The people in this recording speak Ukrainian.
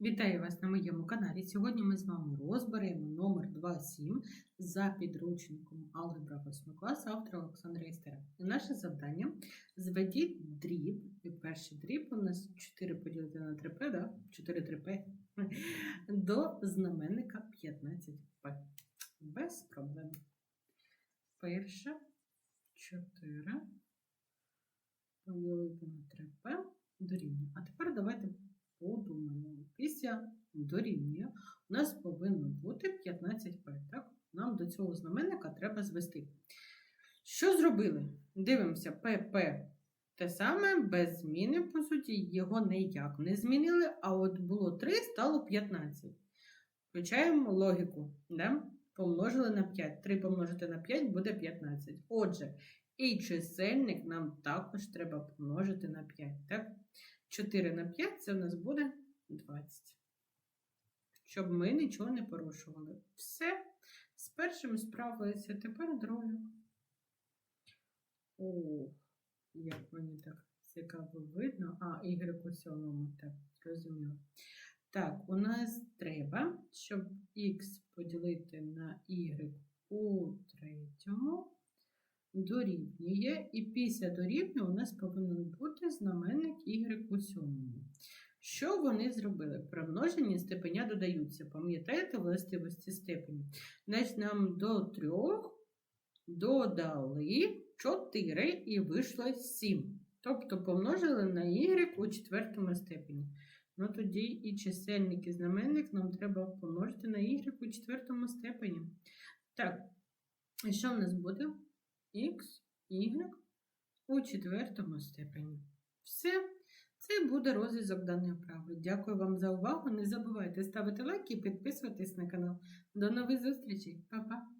Вітаю вас на моєму каналі. Сьогодні ми з вами розберемо номер 2.7 за підручником Алгебра 8 класу автора Олександра Істера. Наше завдання зведіть дріб. Перший дріб у нас 4 поділити на 3p, да? 4 3p, до знаменника 15p. Без проблем. Перше 4 поділити на 3p дорівнює. А тепер давайте подумаємо. Після дорівнює у нас повинно бути 15p. Так? Нам до цього знаменника треба звести. Що зробили? Дивимося, pp те саме, без зміни, по суті, його ніяк не змінили, а от було 3, стало 15. Включаємо логіку. Да? Помножили на 5. 3 помножити на 5 буде 15. Отже, і чисельник нам також треба помножити на 5. Так? 4 на 5 це у нас буде 20. Щоб ми нічого не порушували. Все. З першим справилися. Тепер другим. О, як мені так цікаво видно. А, Y у сьомому, так, зрозуміло. Так, у нас треба, щоб Х поділити на Y у третьому дорівнює, і після дорівнює у нас повинен бути знаменник y у сьомому. Що вони зробили? При множенні степеня додаються. Пам'ятаєте властивості степені? Значить, нам до 3 додали 4 і вийшло 7. Тобто помножили на y у четвертому степені. Ну тоді і чисельник, і знаменник нам треба помножити на y у четвертому степені. Так, що в нас буде? х, y у четвертому степені. Все. Це буде розв'язок даної вправи. Дякую вам за увагу. Не забувайте ставити лайк і підписуватись на канал. До нових зустрічей. Па-па!